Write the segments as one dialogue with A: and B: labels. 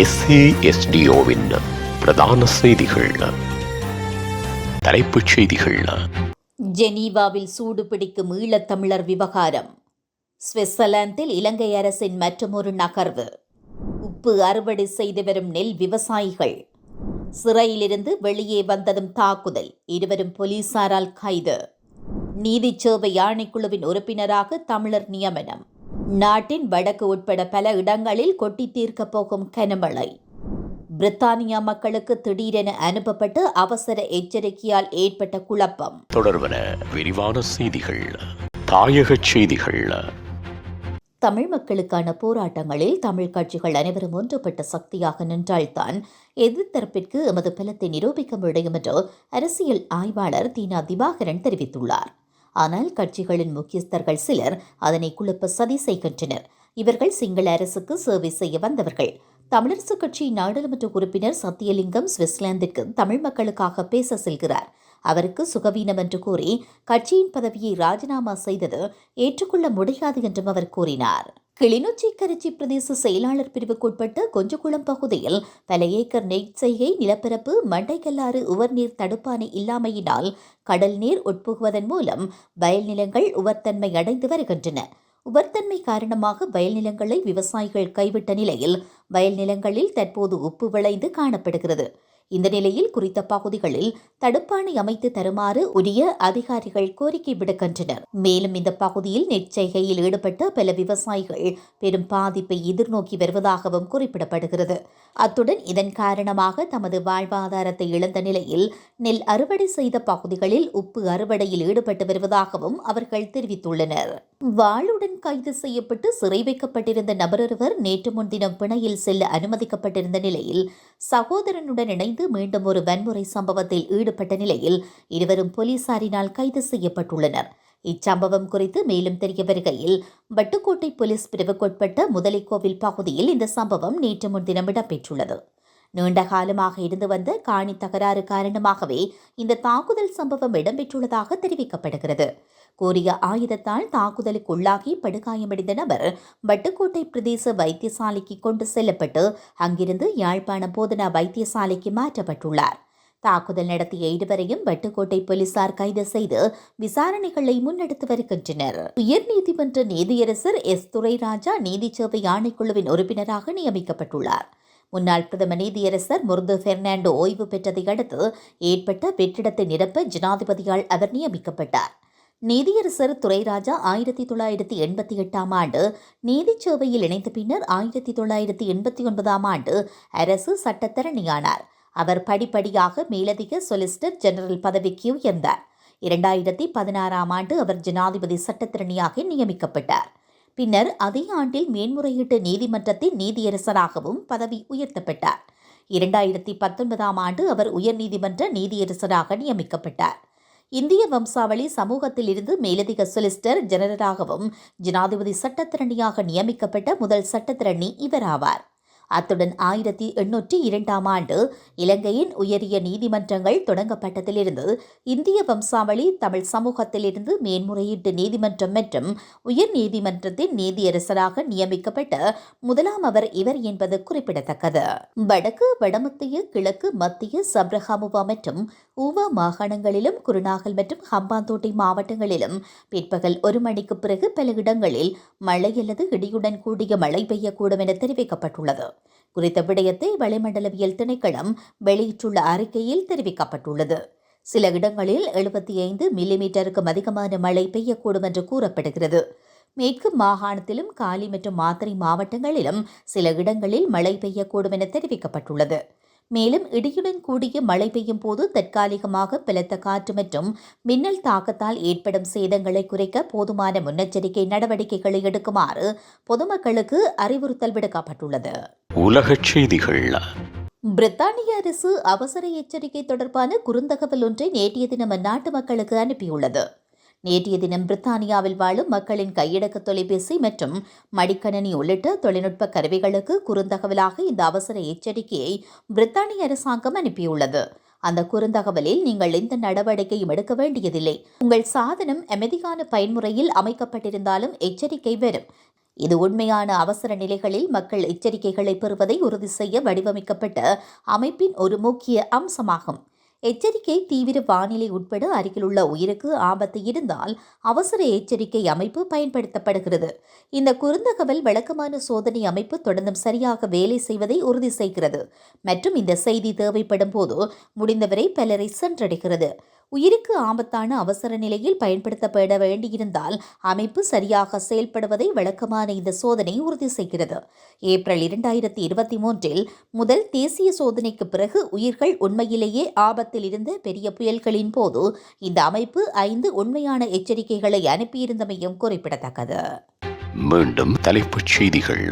A: எஸ்ஏஎஸ்டிஓவின் பிரதான செய்திகள். தலைப்புச் செய்திகள்.
B: ஜெனீவாவில் சூடு பிடிக்கும் ஈழத்தமிழர் விவகாரம். சுவிட்சர்லாந்தில் இலங்கை அரசின் மற்றொரு நகர்வு. உப்பு அறுவடை செய்து வரும் நெல் விவசாயிகள். சிறையிலிருந்து வெளியே வந்ததும் தாக்குதல். இருவரும் போலீசாரால் கைது. நீதிச்சேவை ஆணைக்குழுவின் உறுப்பினராக தமிழர் நியமனம். நாட்டின் வடக்கு உட்பட பல இடங்களில் கொட்டி தீர்க்கப் போகும் கனமழை. பிரித்தானியா மக்களுக்கு திடீரென அனுப்பப்பட்ட அவசர எச்சரிக்கையால் ஏற்பட்ட குழப்பம்.
A: தொடர்பன விரிவான செய்திகள் தாயகச் செய்திகள்.
B: தமிழ் மக்களுக்கான போராட்டங்களில் தமிழ் கட்சிகள் அனைவரும் ஒன்றுபட்ட சக்தியாக நின்றால்தான் எதிர்த்தரப்பிற்கு எமது பலத்தை நிரூபிக்க முடியும் என்று அரசியல் ஆய்வாளர் தீனா திவாகரன் தெரிவித்துள்ளார். ஆனால் கட்சிகளின் முக்கியஸ்தர்கள் சிலர் அதனை குழப்ப சதி செய்கின்றனர். இவர்கள் சிங்கள அரசுக்கு சேவை செய்ய வந்தவர்கள். தமிழரசு கட்சி நாடாளுமன்ற உறுப்பினர் சத்தியலிங்கம் சுவிட்சர்லாந்திற்கு தமிழ் மக்களுக்காக பேச செல்கிறார். அவருக்கு சுகவீனம் என்று கூறி கட்சியின் பதவியை ராஜினாமா செய்தது ஏற்றுக்கொள்ள முடியாது என்றும் அவர் கூறினார். கிளிநொச்சி கரைச்சி பிரதேச செயலாளர் பிரிவுக்குட்பட்ட கொஞ்சகுளம் பகுதியில் பல ஏக்கர் நெற்செய்கை நிலப்பரப்பு மண்டைக்கல்லாறு உவர்நீர் தடுப்பானை இல்லாமையினால் கடல் நீர் உட்புகுவதன் மூலம் வயல் நிலங்கள் உவர்த்தன்மை அடைந்து வருகின்றன. உவர்த்தன்மை காரணமாக வயல் நிலங்களை விவசாயிகள் கைவிட்ட நிலையில் வயல் நிலங்களில் தற்போது உப்பு விளைந்து காணப்படுகிறது. இந்த நிலையில் குறித்த பகுதிகளில் தடுப்பாணை அமைத்து தருமாறு உரிய அதிகாரிகள் கோரிக்கை விடுக்கின்றனர். மேலும் இந்த பகுதியில் நெற்செய்கையில் ஈடுபட்ட பல விவசாயிகள் பெரும் பாதிப்பை எதிர்நோக்கி வருவதாகவும் குறிப்பிடப்படுகிறது. அத்துடன் இதன் காரணமாக தமது வாழ்வாதாரத்தை இழந்த நிலையில் நெல் அறுவடை செய்த பகுதிகளில் உப்பு அறுவடையில் ஈடுபட்டு வருவதாகவும் அவர்கள் தெரிவித்துள்ளனர். வாளுடன் கைது செய்யப்பட்டு சிறை வைக்கப்பட்டிருந்த நபரொருவர் நேற்று முன்தினம் பிணையில் செல்ல அனுமதிக்கப்பட்டிருந்த நிலையில் சகோதரனுடன் இணைந்து மீண்டும் ஒரு வன்முறை சம்பவத்தில் ஈடுபட்ட நிலையில் இருவரும் போலீசாரினால் கைது செய்யப்பட்டுள்ளனர். இச்சம்பவம் குறித்து மேலும் தெரிய வருகையில் வட்டுக்கோட்டை போலீஸ் பிரிவுக்குட்பட்ட முதலைக்கோவில் பகுதியில் இந்த சம்பவம் நேற்று முன்தினம் இடம்பெற்றுள்ளது. நீண்ட காலமாக இருந்து வந்த காணி தகராறு காரணமாகவே இந்த தாக்குதல் சம்பவம் இடம்பெற்றுள்ளதாக தெரிவிக்கப்படுகிறது. கூறிய ஆயுதத்தால் தாக்குதலுக்குள்ளாகி படுகாயமடைந்த நபர் வட்டுக்கோட்டை பிரதேச வைத்தியசாலைக்கு கொண்டு செல்லப்பட்டு அங்கிருந்து யாழ்ப்பாணம் போதனா வைத்தியசாலைக்கு மாற்றப்பட்டுள்ளார். தாக்குதல் நடத்திய இருவரையும் வட்டுக்கோட்டை போலீசார் கைது செய்து விசாரணைகளை முன்னெடுத்து வருகின்றனர். உயர்நீதிமன்ற நீதியரசர் எஸ். துரைராஜா நீதிச்சேவை ஆணைக்குழுவின் உறுப்பினராக நியமிக்கப்பட்டுள்ளார். முன்னாள் பிரதம நீதியரசர் முருது பெர்னாண்டோ ஓய்வு பெற்றதை அடுத்து ஏற்பட்ட வெற்றிடத்தை நிரப்ப ஜனாதிபதியால் அவர் நியமிக்கப்பட்டார். நீதியரசர் துரைராஜா ஆயிரத்தி தொள்ளாயிரத்தி எண்பத்தி எட்டாம் ஆண்டு நீதிச்சேவையில் இணைந்த பின்னர் ஆயிரத்தி தொள்ளாயிரத்தி எண்பத்தி ஒன்பதாம் ஆண்டு அரசு சட்டத்தரணியானார். அவர் படிப்படியாக மேலதிக சொலிசிட்டர் ஜெனரல் பதவிக்கு உயர்ந்தார். இரண்டாயிரத்தி பதினாறாம் ஆண்டு அவர் ஜனாதிபதி சட்டத்திறனியாக நியமிக்கப்பட்டார். பின்னர் அதே ஆண்டில் மேன்முறையீட்டு நீதிமன்றத்தின் நீதியரசராகவும் பதவி உயர்த்தப்பட்டார். இரண்டாயிரத்தி பத்தொன்பதாம் ஆண்டு அவர் உயர்நீதிமன்ற நீதியரசராக நியமிக்கப்பட்டார். இந்திய வம்சாவளி சமூகத்தில் இருந்து மேலதிக சொலிசிட்டர் ஜெனரலாகவும் ஜனாதிபதி சட்டத்திரணியாக நியமிக்கப்பட்ட முதல் சட்டத்திரணி இவராவார். அத்துடன் ஆயிரத்தி எண்ணூற்றி இரண்டாம் ஆண்டு இலங்கையின் உயரிய நீதிமன்றங்கள் தொடங்கப்பட்டதிலிருந்து இந்திய வம்சாவளி தமிழ் சமூகத்திலிருந்து மேன்முறையீட்டு நீதிமன்றம் மற்றும் உயர் நீதிமன்றத்தின் நீதியரசராக நியமிக்கப்பட்ட முதலாம் அவர் இவர் என்பது குறிப்பிடத்தக்கது. வடக்கு வடமத்திய கிழக்கு மத்திய சப்ரஹாமுவா மற்றும் ஊவா மாகாணங்களிலும் குருநாகல் மற்றும் ஹம்பாந்தோட்டை மாவட்டங்களிலும் பிற்பகல் ஒரு மணிக்கு பிறகு பல இடங்களில் மழை அல்லது இடியுடன் கூடிய மழை பெய்யக்கூடும் என தெரிவிக்கப்பட்டுள்ளது. குறித்த விடயத்தை வளிமண்டலவியல் திணைக்களம் வெளியிட்டுள்ள அறிக்கையில் தெரிவிக்கப்பட்டுள்ளது. சில இடங்களில் எழுபத்தி ஐந்து மில்லிமீட்டருக்கும் அதிகமான மழை பெய்யக்கூடும் என்று கூறப்படுகிறது. மேற்கு மாகாணத்திலும் காலி மற்றும் மாத்திரை மாவட்டங்களிலும் சில இடங்களில் மழை பெய்யக்கூடும் என தெரிவிக்கப்பட்டுள்ளது. மேலும் இடியுடன் கூடிய மழை பெய்யும் போது தற்காலிகமாக பலத்த காற்று மற்றும் மின்னல் தாக்கத்தால் ஏற்படும் சேதங்களை குறைக்க போதுமான முன்னெச்சரிக்கை நடவடிக்கைகளை எடுக்குமாறு பொதுமக்களுக்கு அறிவுறுத்தல் விடுக்கப்பட்டுள்ளது.
A: உலகச் செய்திகள்.
B: பிரித்தானிய அரசு அவசர எச்சரிக்கை தொடர்பான குறுந்தகவல் ஒன்றை நேற்றைய தினம் அந்நாட்டு மக்களுக்கு அனுப்பியுள்ளது. நேற்றைய தினம் பிரித்தானியாவில் வாழும் மக்களின் கையடக்க தொலைபேசி மற்றும் மடிக்கணினி உள்ளிட்ட தொழில்நுட்ப கருவிகளுக்கு குறுந்தகவலாக இந்த அவசர எச்சரிக்கையை பிரித்தானிய அரசாங்கம் அனுப்பியுள்ளது. அந்த குறுந்தகவலில் நீங்கள் எந்த நடவடிக்கையும் எடுக்க வேண்டியதில்லை. உங்கள் சாதனம் அமைதியான பயன்முறையில் அமைக்கப்பட்டிருந்தாலும் எச்சரிக்கை வரும். இது உண்மையான அவசர நிலைகளில் மக்கள் எச்சரிக்கைகளை பெறுவதை உறுதி செய்ய வடிவமைக்கப்பட்ட அமைப்பின் ஒரு முக்கிய அம்சமாகும். எச்சரிக்கை தீவிர வானிலை உட்பட அருகிலுள்ள உயிருக்கு ஆபத்து இருந்தால் அவசர எச்சரிக்கை அமைப்பு பயன்படுத்தப்படுகிறது. இந்த குறுந்தகவல் விளக்கமான சோதனை அமைப்பு தொடர்ந்தும் சரியாக வேலை செய்வதை உறுதி செய்கிறது. மற்றும் இந்த செய்தி தேவைப்படும் போது முடிந்தவரை பலரை சென்றடைகிறது. உயிருக்கு ஆபத்தான அவசர நிலையில் பயன்படுத்தப்பட வேண்டியிருந்தால் அமைப்பு சரியாக செயல்படுவதை விளக்கமான இந்த சோதனை உறுதி செய்கிறது. ஏப்ரல் இரண்டாயிரத்தி இருபத்தி மூன்றில் முதல் தேசிய சோதனைக்கு பிறகு உயிர்கள் உண்மையிலேயே ஆபத்தில் இருந்த பெரிய புயல்களின் போது இந்த அமைப்பு ஐந்து உண்மையான எச்சரிக்கைகளை அனுப்பியிருந்தமையும் குறிப்பிடத்தக்கது.
A: மீண்டும் தலைப்புச் செய்திகள்.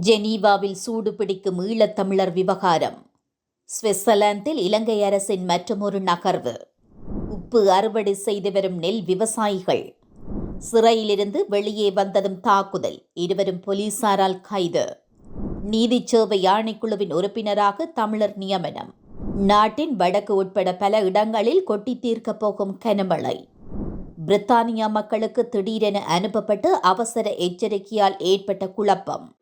B: ஜெனீவாவில் சூடுபிடிக்கும் ஈழத்தமிழர் விவகாரம். சுவிட்சர்லாந்தில் இலங்கை அரசின் மற்றொரு நகர்வு. உப்பு அறுவடை செய்து வரும் நெல் விவசாயிகள். சிறையிலிருந்து வெளியே வந்ததும் தாக்குதல். இருவரும் போலீசாரால் கைது. நீதிச்சேவை ஆணைக்குழுவின் உறுப்பினராக தமிழர் நியமனம். நாட்டின் வடக்கு உட்பட பல இடங்களில் கொட்டி தீர்க்கப் போகும் கனமழை. பிரித்தானியா மக்களுக்கு திடீரென அனுப்பப்பட்டு அவசர எச்சரிக்கையால் ஏற்பட்ட குழப்பம்.